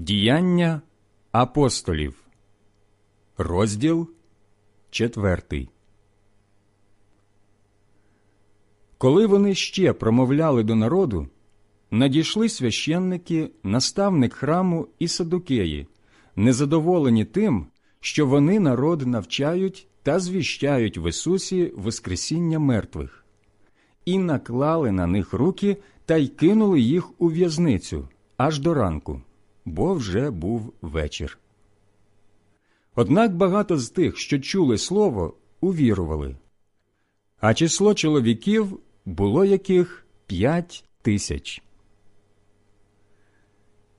Діяння апостолів, розділ четвертий. Коли вони ще промовляли до народу, надійшли священники, наставник храму і садукеї, незадоволені тим, що вони народ навчають та звіщають в Ісусі Воскресіння мертвих, і наклали на них руки та й кинули їх у в'язницю аж до ранку, бо вже був вечір. Однак багато з тих, що чули слово, увірували, а число чоловіків було яких п'ять тисяч.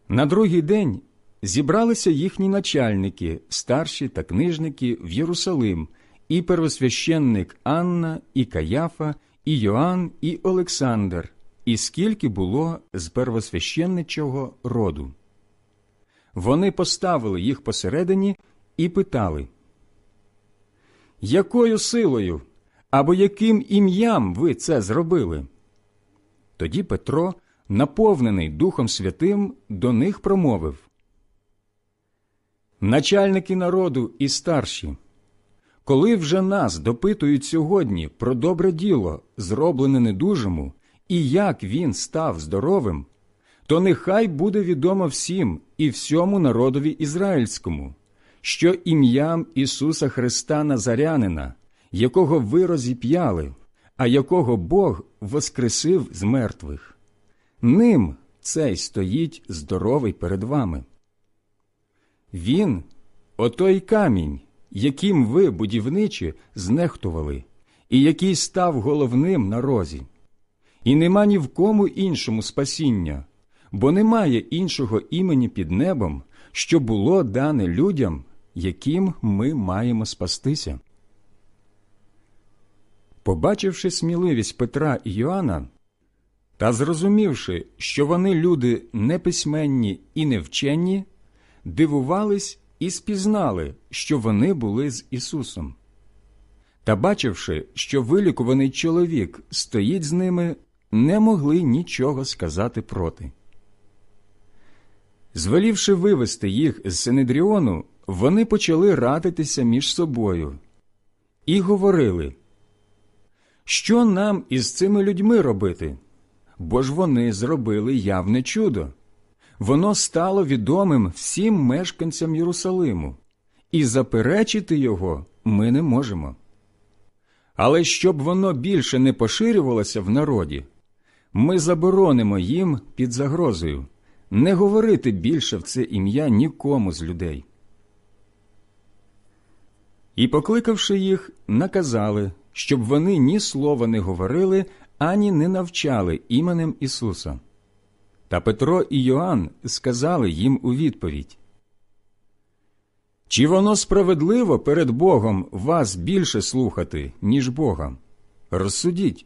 На другий день зібралися їхні начальники, старші та книжники в Єрусалим, і первосвященник Анна, і Каяфа, і Йоанн, і Олександр, і скільки було з первосвященничого роду. Вони поставили їх посередині і питали, якою силою або яким ім'ям ви це зробили? Тоді Петро, наповнений Духом Святим, до них промовив Начальники народу і старші, коли вже нас допитують сьогодні про добре діло, зроблене недужому, і як він став здоровим, то нехай буде відомо всім і всьому народові ізраїльському, що ім'ям Ісуса Христа Назарянина, якого ви розіп'яли, а якого Бог воскресив з мертвих, ним цей стоїть здоровий перед вами. Він отой камінь, яким ви, будівничі, знехтували, і який став головним на розі. І нема ні в кому іншому спасіння, бо немає іншого імені під небом, що було дане людям, яким ми маємо спастися. Побачивши сміливість Петра і Йоанна, та зрозумівши, що вони люди неписьменні і невченні, дивувались і спізнали, що вони були з Ісусом. Та, бачивши, що вилікуваний чоловік стоїть з ними, не могли нічого сказати проти. Звелівши вивести їх з Синедріону, вони почали радитися між собою і говорили, що нам із цими людьми робити? Бо ж вони зробили явне чудо. Воно стало відомим всім мешканцям Єрусалиму, і заперечити його ми не можемо. Але щоб воно більше не поширювалося в народі, ми заборонимо їм під загрозою не говорити більше в це ім'я нікому з людей. І, покликавши їх, наказали, щоб вони ні слова не говорили, ані не навчали іменем Ісуса. Та Петро і Йоанн сказали їм у відповідь Чи воно справедливо перед Богом вас більше слухати, ніж Бога? Розсудіть.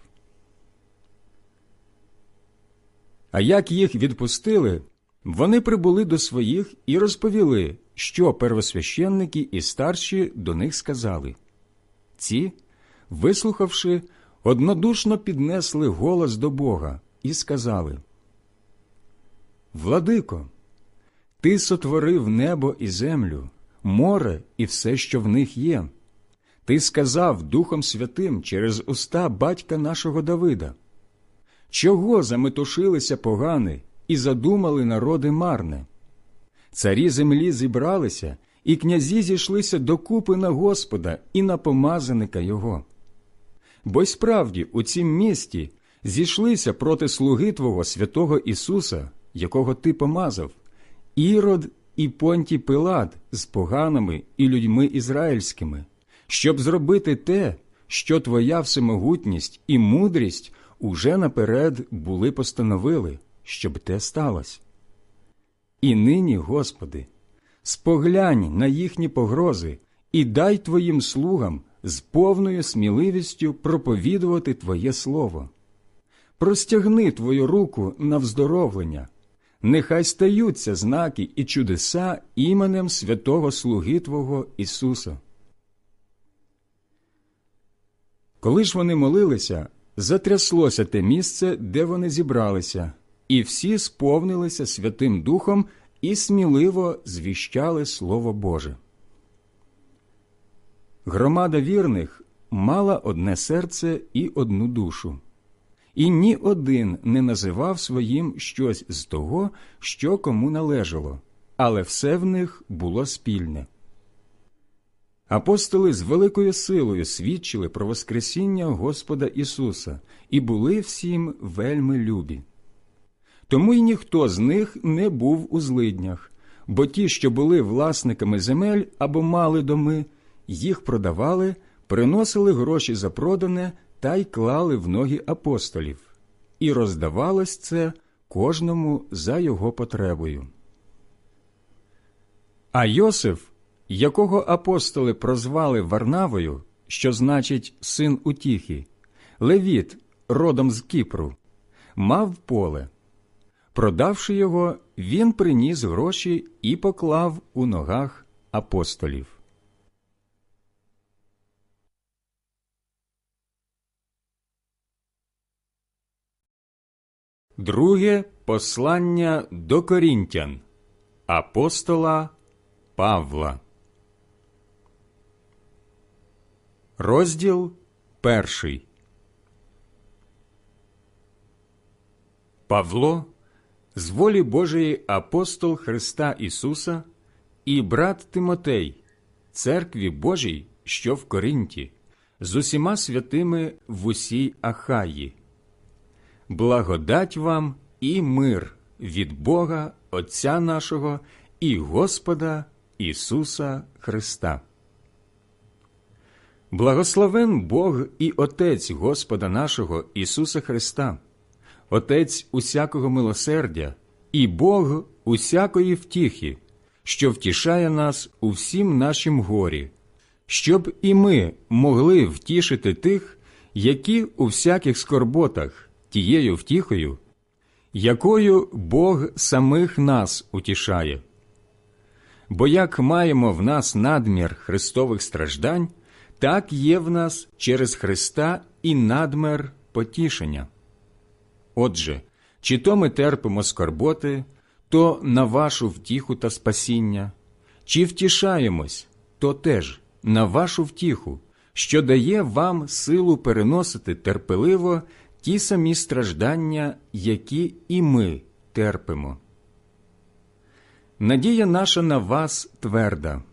А як їх відпустили, вони прибули до своїх і розповіли, що первосвященники і старші до них сказали. Ці, вислухавши, однодушно піднесли голос до Бога і сказали Владико, ти сотворив небо і землю, море і все, що в них є. Ти сказав Духом Святим через уста батька нашого Давида. Чого заметушилися погани і задумали народи марне? Царі землі зібралися, і князі зійшлися докупи на Господа і на помазаника Його. Бо й справді у цім місті зійшлися проти слуги Твого святого Ісуса, якого Ти помазав, Ірод і Понтій Пилат з поганими і людьми ізраїльськими, щоб зробити те, що Твоя всемогутність і мудрість уже наперед були постановили, щоб те сталося. І нині, Господи, споглянь на їхні погрози і дай твоїм слугам з повною сміливістю проповідувати Твоє Слово. Простягни Твою руку на вздоровлення, нехай стаються знаки і чудеса іменем святого Слуги Твого Ісуса. Коли ж вони молилися, затряслося те місце, де вони зібралися, і всі сповнилися Святим Духом і сміливо звіщали Слово Боже. Громада вірних мала одне серце і одну душу, і ні один не називав своїм щось з того, що кому належало, але все в них було спільне. Апостоли з великою силою свідчили про Воскресіння Господа Ісуса і були всім вельми любі. Тому й ніхто з них не був у злиднях, бо ті, що були власниками земель або мали доми, їх продавали, приносили гроші за продане та й клали в ноги апостолів, і роздавалось це кожному за його потребою. А Йосиф, якого апостоли прозвали Варнавою, що значить син утіхи, Левіт, родом з Кіпру, мав поле. Продавши його, він приніс гроші і поклав у ногах апостолів. Друге послання до Корінтян Апостола Павла. Розділ перший. Павло з волі Божої апостол Христа Ісуса і брат Тимотей, церкві Божій, що в Коринті, з усіма святими в усій Ахаї. Благодать вам і мир від Бога Отця нашого і Господа Ісуса Христа. Благословен Бог і Отець Господа нашого Ісуса Христа, Отець усякого милосердя і Бог усякої втіхи, що втішає нас у всім нашім горі, щоб і ми могли втішити тих, які у всяких скорботах тією втіхою, якою Бог самих нас утішає. Бо як маємо в нас надмір Христових страждань, так є в нас через Христа і надмер потішення. Отже, чи то ми терпимо скорботи, то на вашу втіху та спасіння, чи втішаємось, то теж на вашу втіху, що дає вам силу переносити терпеливо ті самі страждання, які і ми терпимо. Надія наша на вас тверда,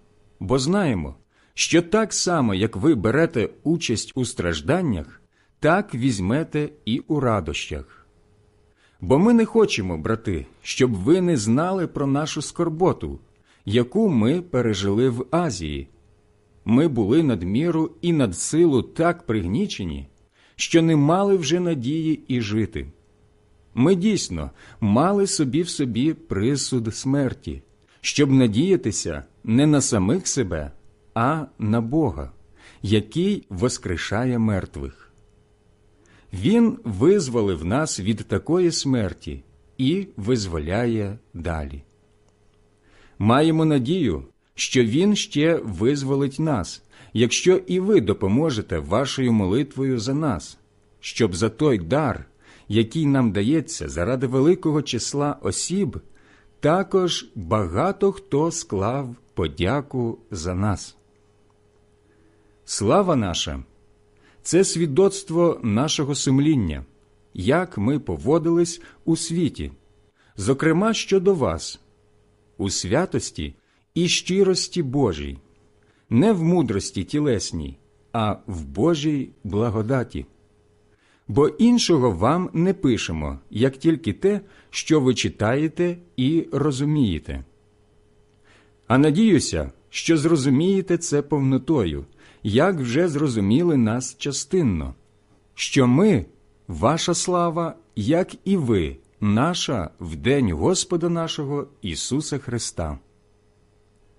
бо знаємо, що так само, як ви берете участь у стражданнях, так візьмете і у радощах. Бо ми не хочемо, брати, щоб ви не знали про нашу скорботу, яку ми пережили в Азії. Ми були надміру і над силу так пригнічені, що не мали вже надії і жити. Ми дійсно мали собі в собі присуд смерті, щоб надіятися не на самих себе, а на Бога, який воскрешає мертвих. Він визволив нас від такої смерті і визволяє далі. Маємо надію, що Він ще визволить нас, якщо і ви допоможете вашою молитвою за нас, щоб за той дар, який нам дається заради великого числа осіб, також багато хто склав подяку за нас. Слава наша це свідоцтво нашого сумління, як ми поводились у світі, зокрема щодо вас, у святості і щирості Божій, не в мудрості тілесній, а в Божій благодаті. Бо іншого вам не пишемо, як тільки те, що ви читаєте і розумієте. А надіюся, що зрозумієте це повнотою, як вже зрозуміли нас частинно, що ми, ваша слава, як і ви, наша в день Господа нашого Ісуса Христа.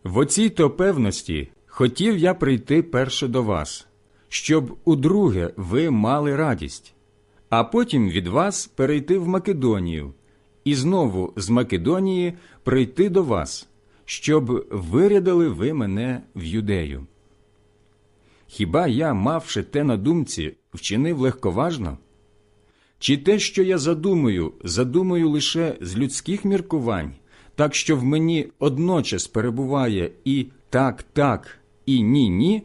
В оцій то певності хотів я прийти перше до вас, щоб удруге ви мали радість, а потім від вас перейти в Македонію, і знову з Македонії прийти до вас, щоб вирядили ви мене в юдею. Хіба я, мавши те на думці, вчинив легковажно? Чи те, що я задумаю, задумаю лише з людських міркувань, так що в мені одночас перебуває і так, так, і ні, ні?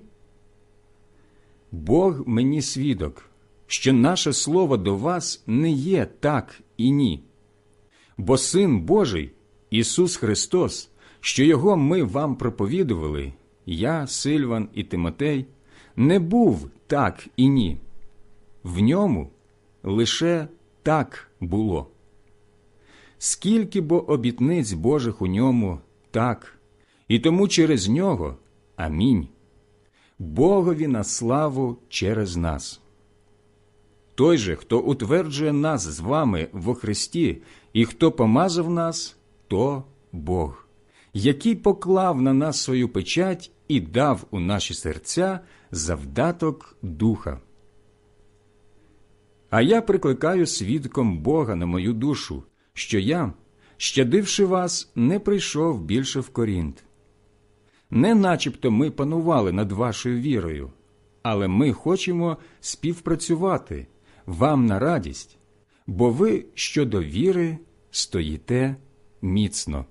Бог мені свідок, що наше слово до вас не є так і ні. Бо Син Божий, Ісус Христос, що Його ми вам проповідували, я, Сильван і Тимотей, не був так і ні. В ньому лише так було. Скільки бо обітниць Божих у ньому так, і тому через нього амінь. Богові на славу через нас. Той же, хто утверджує нас з вами во Христі, і хто помазав нас, то Бог, який поклав на нас свою печать і дав у наші серця завдаток духа. А я прикликаю свідком Бога на мою душу, що я, щадивши вас, не прийшов більше в Корінт. Не начебто ми панували над вашою вірою, але ми хочемо співпрацювати вам на радість, бо ви щодо віри стоїте міцно.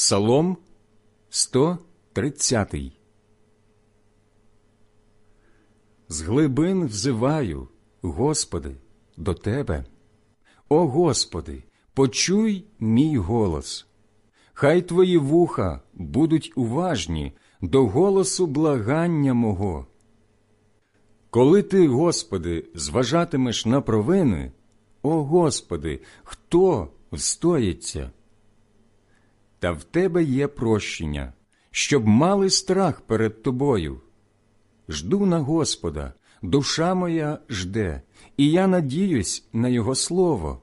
Псалом 130 З глибин взиваю, Господи, до Тебе. О Господи, почуй мій голос. Хай Твої вуха будуть уважні до голосу благання мого. Коли ти, Господи, зважатимеш на провини, о Господи, хто встоїться? Та в тебе є прощення, щоб мали страх перед тобою. Жду на Господа, душа моя жде, і я надіюсь на Його слово.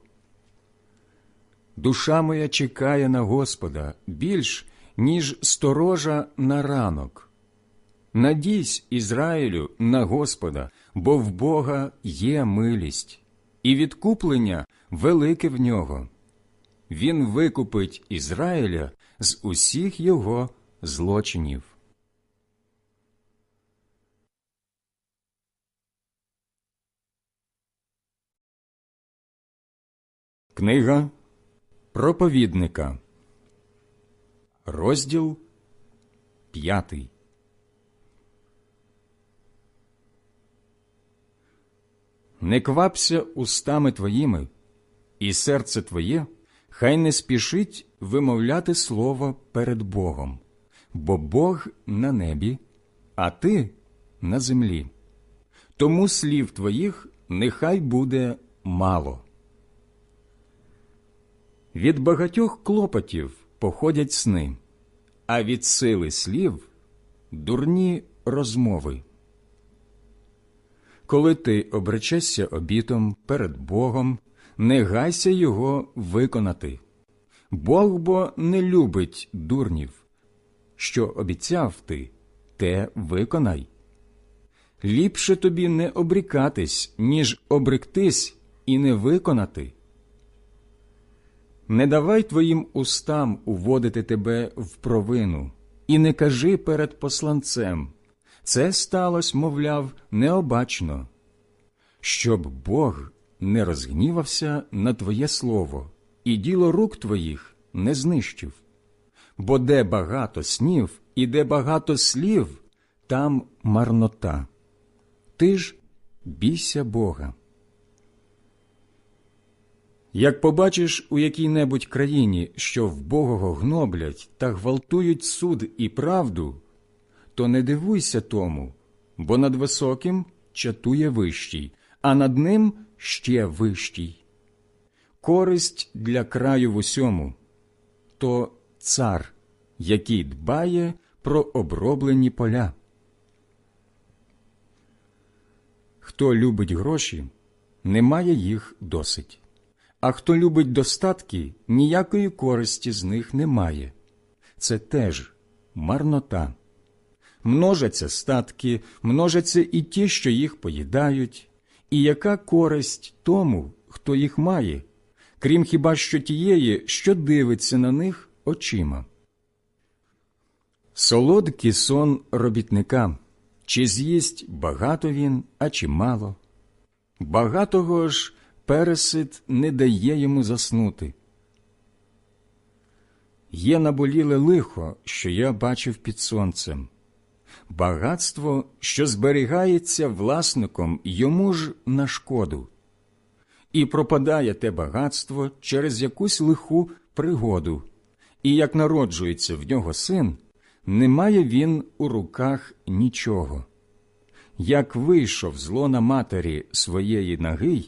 Душа моя чекає на Господа більш, ніж сторожа на ранок. Надійсь, Ізраїлю, на Господа, бо в Бога є милість, і відкуплення велике в нього. Він викупить Ізраїля з усіх його злочинів. Книга проповідника, розділ п'ятий. Не квапся устами твоїми, і серце твоє хай не спішить вимовляти слово перед Богом, бо Бог на небі, а ти на землі. Тому слів твоїх нехай буде мало. Від багатьох клопотів походять сни, а від сили слів дурні розмови. Коли ти обречешся обітом перед Богом, не гайся його виконати. Бог бо не любить дурнів. Що обіцяв ти, те виконай. Ліпше тобі не обрікатись, ніж обректись і не виконати. Не давай твоїм устам уводити тебе в провину, і не кажи перед посланцем це сталося, мовляв, необачно, щоб Бог не розгнівався на твоє слово, і діло рук твоїх не знищив. Бо де багато снів і де багато слів, там марнота. Ти ж бійся Бога. Як побачиш у якій-небудь країні, що в Богого гноблять та гвалтують суд і правду, то не дивуйся тому, бо над високим чатує вищий, а над ним ще вищий. Користь для краю в усьому то цар, який дбає про оброблені поля. Хто любить гроші, не має їх досить, а хто любить достатки, ніякої користі з них немає. Це теж марнота. Множаться статки, множаться і ті, що їх поїдають, і яка користь тому, хто їх має, крім хіба що тієї, що дивиться на них очима. Солодкий сон робітника, чи з'їсть багато він, а чи мало. Багатого ж пересид не дає йому заснути. Є наболіле лихо, що я бачив під сонцем. Багатство, що зберігається власником йому ж на шкоду, і пропадає те багатство через якусь лиху пригоду, і як народжується в нього син, не має він у руках нічого. Як вийшов з лона матері своєї ноги,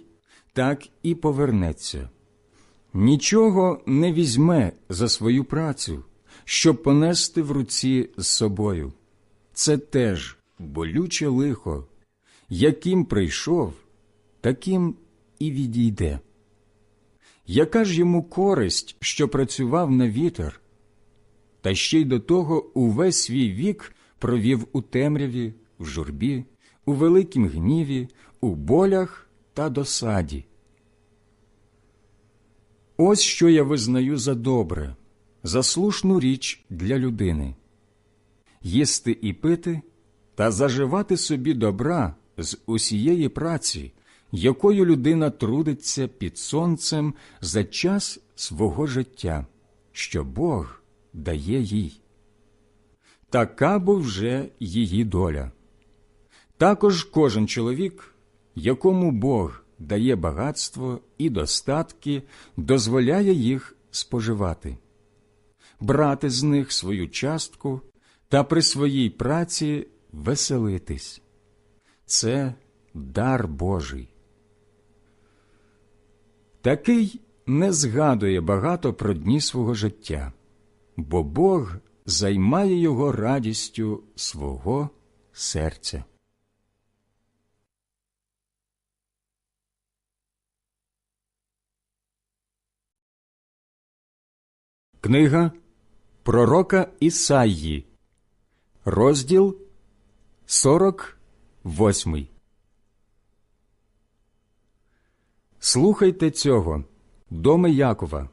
так і повернеться. Нічого не візьме за свою працю, щоб понести в руці з собою. Це теж болюче лихо, яким прийшов, таким і відійде. Яка ж йому користь, що працював на вітер, та ще й до того увесь свій вік провів у темряві, в журбі, у великім гніві, у болях та досаді. Ось що я визнаю за добре, за слушну річ для людини їсти і пити та заживати собі добра з усієї праці, якою людина трудиться під сонцем за час свого життя, що Бог дає їй. Така бо вже її доля. Також кожен чоловік, якому Бог дає багатство і достатки, дозволяє їх споживати, брати з них свою частку та при своїй праці веселитись. Це дар Божий. Такий не згадує багато про дні свого життя, бо Бог займає його радістю свого серця. Книга Пророка Ісаї, розділ 48 Слухайте цього, доми Якова,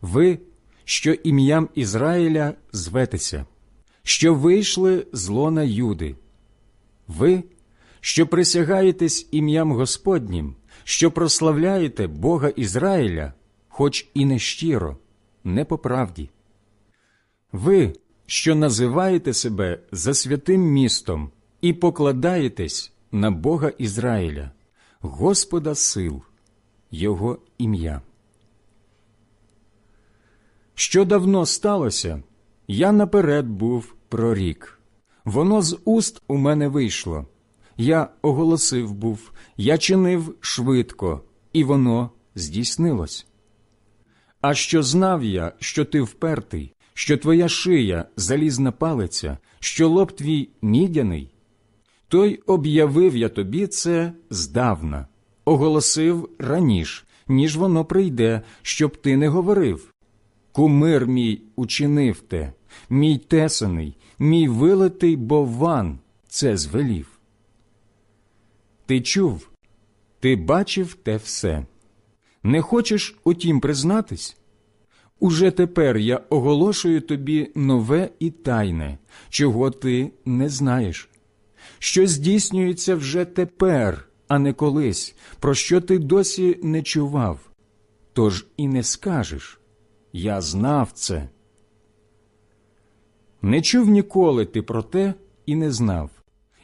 ви, що ім'ям Ізраїля зветеся, що вийшли з лона Юди, ви, що присягаєтесь ім'ям Господнім, що прославляєте Бога Ізраїля, хоч і не щиро, не по правді. Ви, що називаєте себе за святим містом і покладаєтесь на Бога Ізраїля, Господа сил, Його ім'я. Що давно сталося, я наперед був прорік. Воно з уст у мене вийшло. Я оголосив був, я чинив швидко, і воно здійснилось. А що знав я, що ти впертий, що твоя шия залізна палиця, що лоб твій мідяний, той об'явив я тобі це здавна, оголосив раніш, ніж воно прийде, щоб ти не говорив. Кумир мій учинив те, мій тесаний, мій вилитий бовван це звелів. Ти чув, ти бачив те все. Не хочеш утім признатись? Уже тепер я оголошую тобі нове і тайне, чого ти не знаєш, що здійснюється вже тепер, а не колись, про що ти досі не чував. Тож і не скажеш я знав це. Не чув ніколи ти про те і не знав,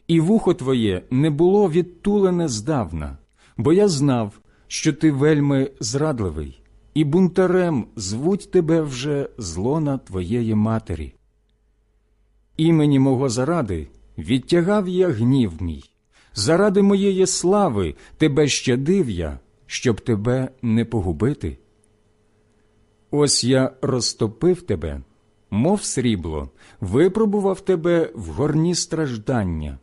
і вухо твоє не було відтулене здавна, бо я знав, що ти вельми зрадливий і бунтарем звуть тебе вже з лона твоєї матері. Імені мого заради відтягав я гнів мій, заради моєї слави тебе щадив я, щоб тебе не погубити. Ось я розтопив тебе, мов срібло, випробував тебе в горні страждання.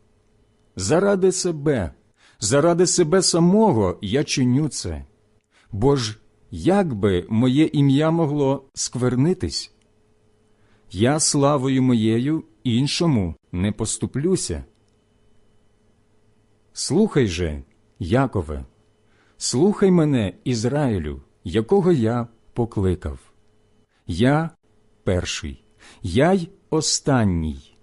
Заради себе, заради себе самого я чиню це. Бо ж як би моє ім'я могло сквернитись? Я славою моєю іншому не поступлюся. Слухай же, Якове, слухай мене, Ізраїлю, якого я покликав. Я перший, я й останній.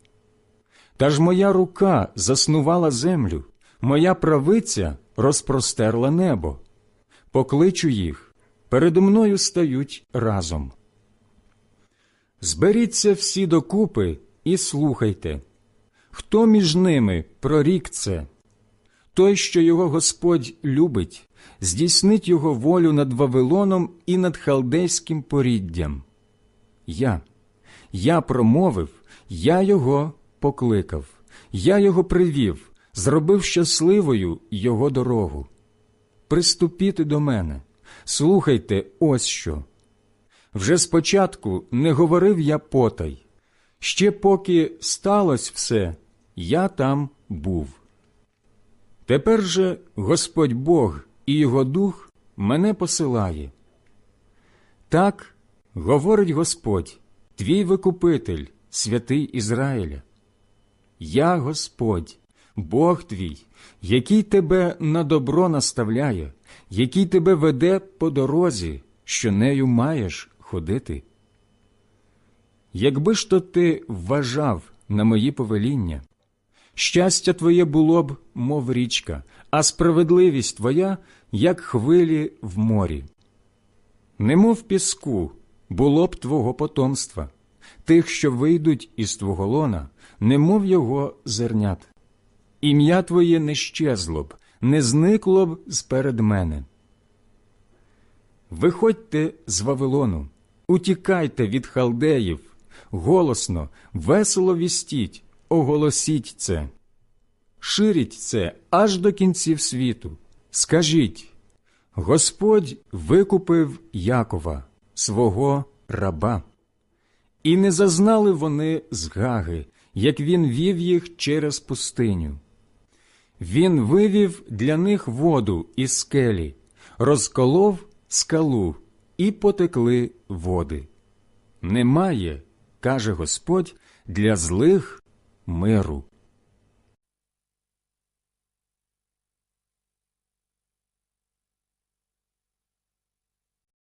Та ж моя рука заснувала землю, моя правиця розпростерла небо. Покличу їх, передо мною стають разом. Зберіться всі докупи і слухайте, хто між ними прорік це? Той, що його Господь любить, здійснить його волю над Вавилоном і над халдейським поріддям. Я, я промовив, я його покликав, я його привів, зробив щасливою його дорогу. Приступіти до мене, слухайте ось що. Вже спочатку не говорив я потай, ще поки сталося все, я там був. Тепер же Господь Бог і Його Дух мене посилає. Так говорить Господь, твій викупитель, святий Ізраїля. Я Господь, Бог твій, який тебе на добро наставляє, який тебе веде по дорозі, що нею маєш ходити. Якби ж то ти вважав на мої повеління, щастя твоє було б, мов річка, а справедливість твоя, як хвилі в морі. Немов піску було б твого потомства, тих, що вийдуть із твого лона, немов його зернят. Ім'я твоє не щезло б, не зникло б сперед мене. Виходьте з Вавилону, утікайте від халдеїв, голосно, весело вістіть, оголосіть це. Ширіть це аж до кінців світу. Скажіть Господь викупив Якова, свого раба. І не зазнали вони згаги, як він вів їх через пустиню. Він вивів для них воду із скелі, розколов скалу, і потекли води. Немає, каже Господь, для злих миру.